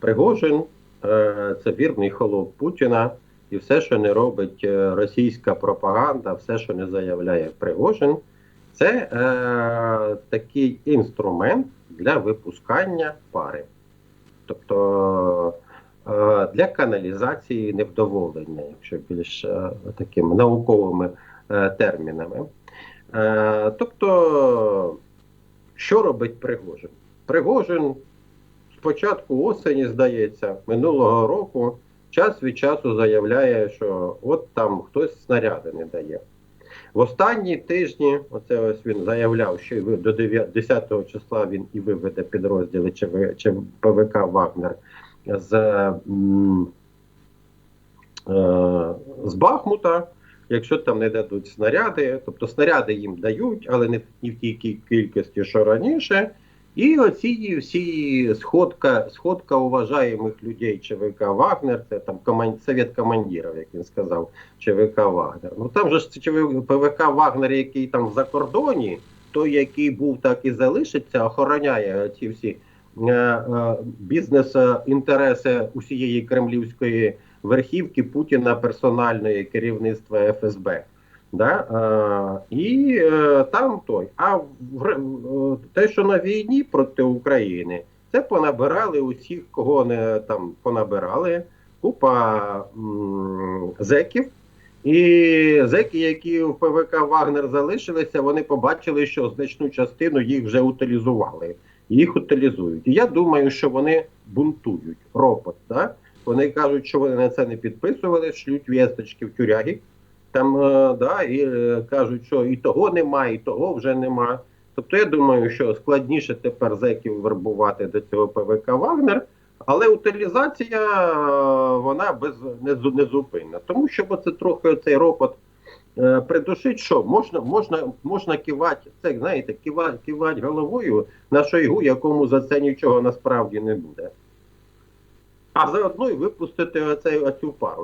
Пригожин е, це вірний холоп Путіна, і все, що не робить е, російська пропаганда, все, що не заявляє Пригожин, це е, такий інструмент для випускання пари. Тобто е, для каналізації невдоволення, якщо більш е, такими науковими е, термінами. Е, тобто, що робить Пригожин? Пригожин початку осені, здається, минулого року час від часу заявляє, що от там хтось снаряди не дає. В останні тижні, оце ось він заявляв, що до 9 10 числа він і виведе підрозділи ЧВ, чи ПВК Вагнер з, е, з Бахмута, якщо там не дадуть снаряди, тобто снаряди їм дають, але не в, тій кількості, що раніше. І оці всі сходка, сходка уважаємих людей ЧВК Вагнер, це там коман, совет командирів, як він сказав, ЧВК Вагнер. Ну там же ж ЧВ ПВК Вагнер, який там в закордоні, той, який був, так і залишиться, охороняє ці всі е, е, бізнес-інтереси усієї кремлівської верхівки Путіна персональної керівництва ФСБ. Да? Е, і е, там той. А в, е, те, що на війні проти України, це понабирали усіх, кого не там понабирали, купа м, зеків. І зеки, які в ПВК Вагнер залишилися, вони побачили, що значну частину їх вже утилізували. Їх утилізують. І я думаю, що вони бунтують. Ропот. Да? Вони кажуть, що вони на це не підписували, шлють вісточки в тюряги. Там е, да, і е, кажуть, що і того немає, і того вже нема. Тобто я думаю, що складніше тепер зеків вербувати до цього ПВК Вагнер, але утилізація вона без не-. Тому що бо це трохи цей ропот е, придушить, що можна, можна, можна кивати, це знаєте, кивати, кивати головою на шойгу, якому за це нічого насправді не буде. А заодно і випустити оцю пару.